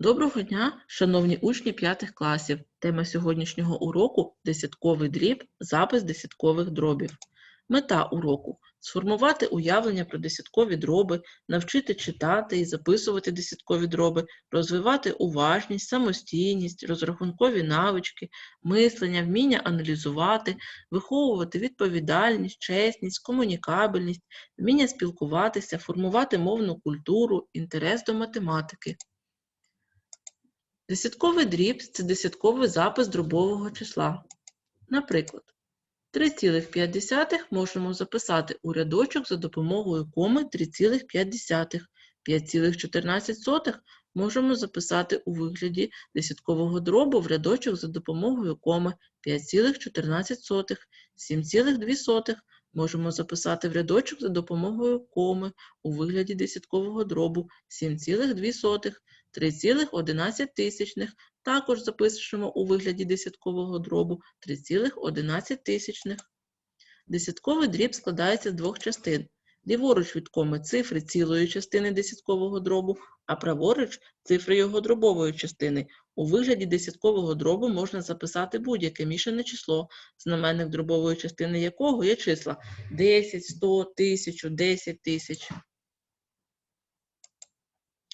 Доброго дня, шановні учні 5 класів. Тема сьогоднішнього уроку десятковий дріб, запис десяткових дробів. Мета уроку сформувати уявлення про десяткові дроби, навчити читати і записувати десяткові дроби, розвивати уважність, самостійність, розрахункові навички, мислення, вміння аналізувати, виховувати відповідальність, чесність, комунікабельність, вміння спілкуватися, формувати мовну культуру, інтерес до математики. Десятковий дріб – це десятковий запис дробового числа. Наприклад, 3,5 можемо записати у рядочок за допомогою коми 3,5. 5,14 можемо записати у вигляді десяткового дробу в рядочок за допомогою коми 5,14. 7,2 можемо записати в рядочок за допомогою коми у вигляді десяткового дробу 7,2. 3,11 також запишемо у вигляді десяткового дробу 3,11. Десятковий дріб складається з двох частин. Ліворуч від коми цифри цілої частини десяткового дробу, а праворуч цифри його дробової частини. У вигляді десяткового дробу можна записати будь-яке мішане число, знаменник дробової частини якого є числа 10, 100, 1000, 10 тисяч.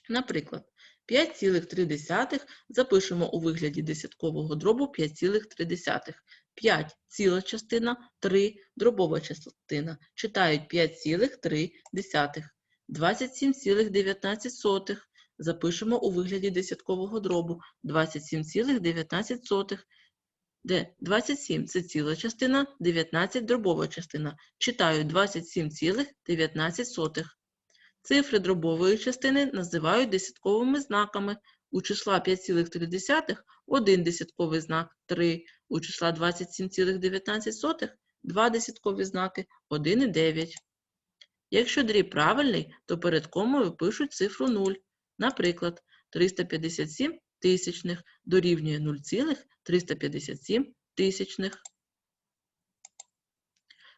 Наприклад, 5,3 запишемо у вигляді десяткового дробу 5,3. 5 ціла частина, 3 дробова частина. Читають 5,3. 27,19 запишемо у вигляді десяткового дробу 27,19. Де 27 це ціла частина, 19 дробова частина. Читаю 27,19. Цифри дробової частини називають десятковими знаками. У числа 5,3 один десятковий знак 3, у числа 27,19 два десяткові знаки 1 і 9. Якщо дріб правильний, то перед комою пишуть цифру 0. Наприклад, 357 тисячних дорівнює 0,357 тисячних.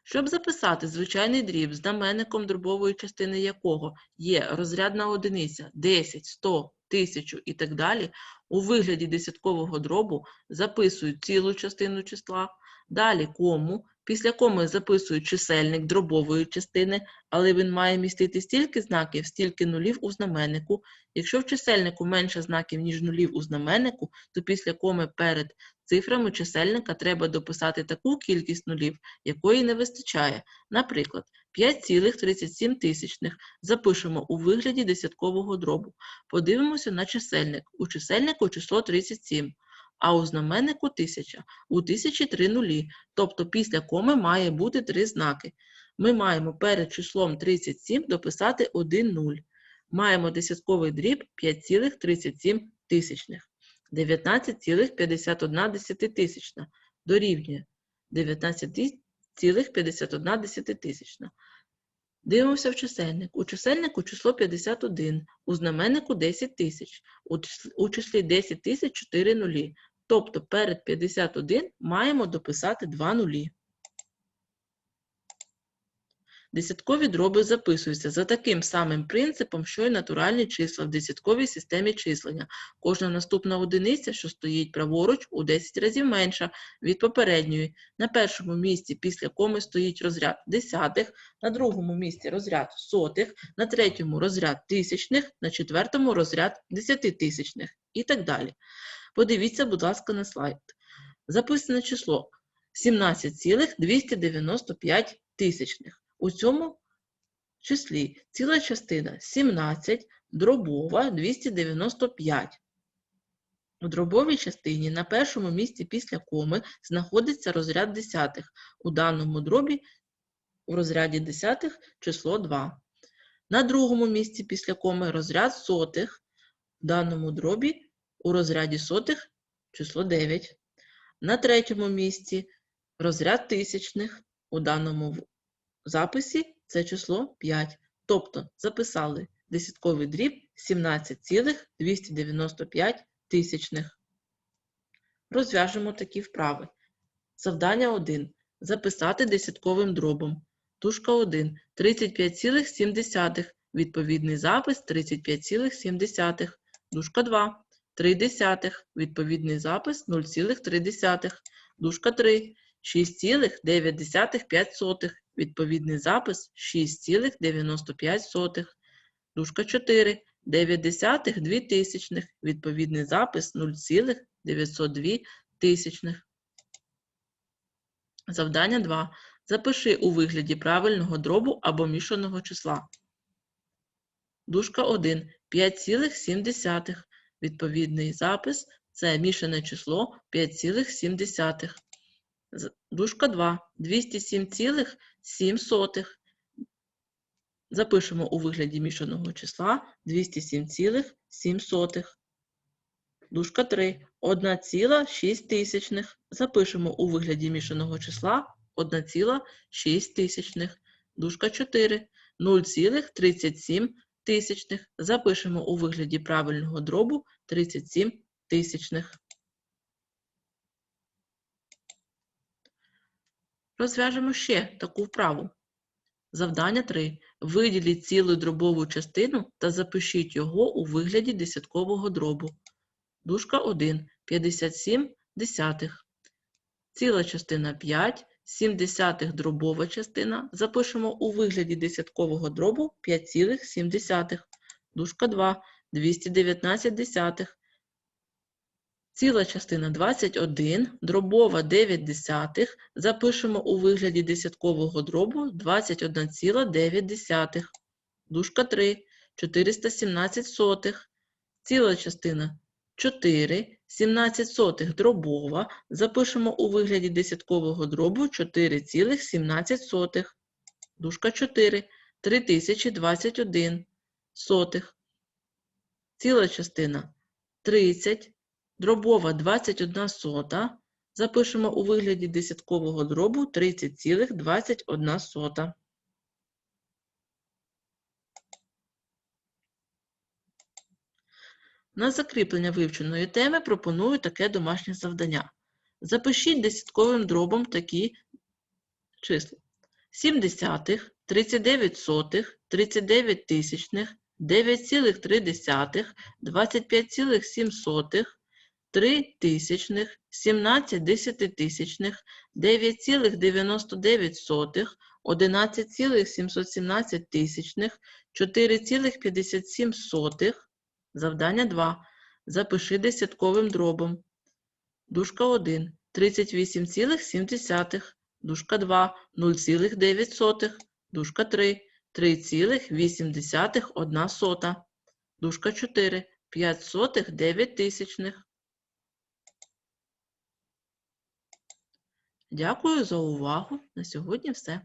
Щоб записати звичайний дріб, знаменником дробової частини якого є розрядна одиниця 10, 100, 1000 і так далі, у вигляді десяткового дробу записують цілу частину числа, далі кому, після коми записують чисельник дробової частини, але він має містити стільки знаків, стільки нулів у знаменнику. Якщо в чисельнику менше знаків, ніж нулів у знаменнику, то після коми перед цифрами чисельника треба дописати таку кількість нулів, якої не вистачає. Наприклад, 5,37 запишемо у вигляді десяткового дробу. Подивимося на чисельник. У чисельнику число 37, а у знаменнику 1000. У 1000 три нулі, тобто після коми має бути три знаки. Ми маємо перед числом 37 дописати 1 0. Маємо десятковий дріб 5,37 тисячних. 19,51 десятитисячна дорівнює 19,51 тисячна. Дивимося в чисельник. У чисельнику число 51, у знаменнику 10 тисяч, у числі 10 тисяч 4 нулі. Тобто перед 51 маємо дописати 2 нулі. Десяткові дроби записуються за таким самим принципом, що й натуральні числа в десятковій системі числення. Кожна наступна одиниця, що стоїть праворуч, у 10 разів менша від попередньої. На першому місці після коми стоїть розряд десятих, на другому місці розряд сотих, на третьому розряд тисячних, на четвертому розряд десятитисячних і так далі. Подивіться, будь ласка, на слайд. Записане число 17,295 тисячних. У цьому числі ціла частина 17, дробова 295. У дробовій частині на першому місці після коми знаходиться розряд десятих. У даному дробі у розряді десятих число 2. На другому місці після коми розряд сотих. В даному дробі у розряді сотих число 9. На третьому місці розряд тисячних. У даному записі це число 5. Тобто записали десятковий дріб 17,295 тисячних. Розв'яжемо такі вправи. Завдання 1. Записати десятковим дробом. Тушка 1. 35,7. Відповідний запис 35,7. Дужка 2. 3 десятих. Відповідний запис 0,3. Дужка 3. 6,9 5 сотих. Відповідний запис 6,95. Дужка 4. 9 десятих 2 тисячних. Відповідний запис 0,902 тисячних. Завдання 2. Запиши у вигляді правильного дробу або мішаного числа. Дужка 1. 5,7. Відповідний запис це мішане число 5,7. Дужка 2. 207,7. Запишемо у вигляді мішаного числа 207,7. Дужка 3. 1,6 тисячних. Запишемо у вигляді мішаного числа 1,6 тисячних. Дужка 4. 0,37 тисячних. Запишемо у вигляді правильного дробу 37 тисячних. Розв'яжемо ще таку вправу. Завдання 3. Виділіть цілу дробову частину та запишіть його у вигляді десяткового дробу. Дужка 1. 57 десятих. Ціла частина 5. 7 десятих дробова частина. Запишемо у вигляді десяткового дробу 5,7. Дужка 2. 219 десятих. Ціла частина 21, дробова 9 десятих. Запишемо у вигляді десяткового дробу 21,9. Дужка 3, 417 сотих. Ціла частина 4, 17 сотих дробова. Запишемо у вигляді десяткового дробу 4,17 сотих. Дужка 4, 3021 сотих. Ціла частина 30, дробова 21 сота. Запишемо у вигляді десяткового дробу 30,21 сота. На закріплення вивченої теми пропоную таке домашнє завдання. Запишіть десятковим дробом такі числа. 7 десятих, 39 сотих, 39 тисячних, 9,3, 25,7 сотих, 3 тисячних, 17 десятитисячних, 9,99 сотих, 11,717 тисячних, 4,57 сотих. Завдання 2. Запиши десятковим дробом. Дужка 1. 38,7. Дужка 2. 0,9. Дужка 3. 3,8 1 сота. Дужка 4. 5 сотих 9 тисячних. Дякую за увагу. На сьогодні все.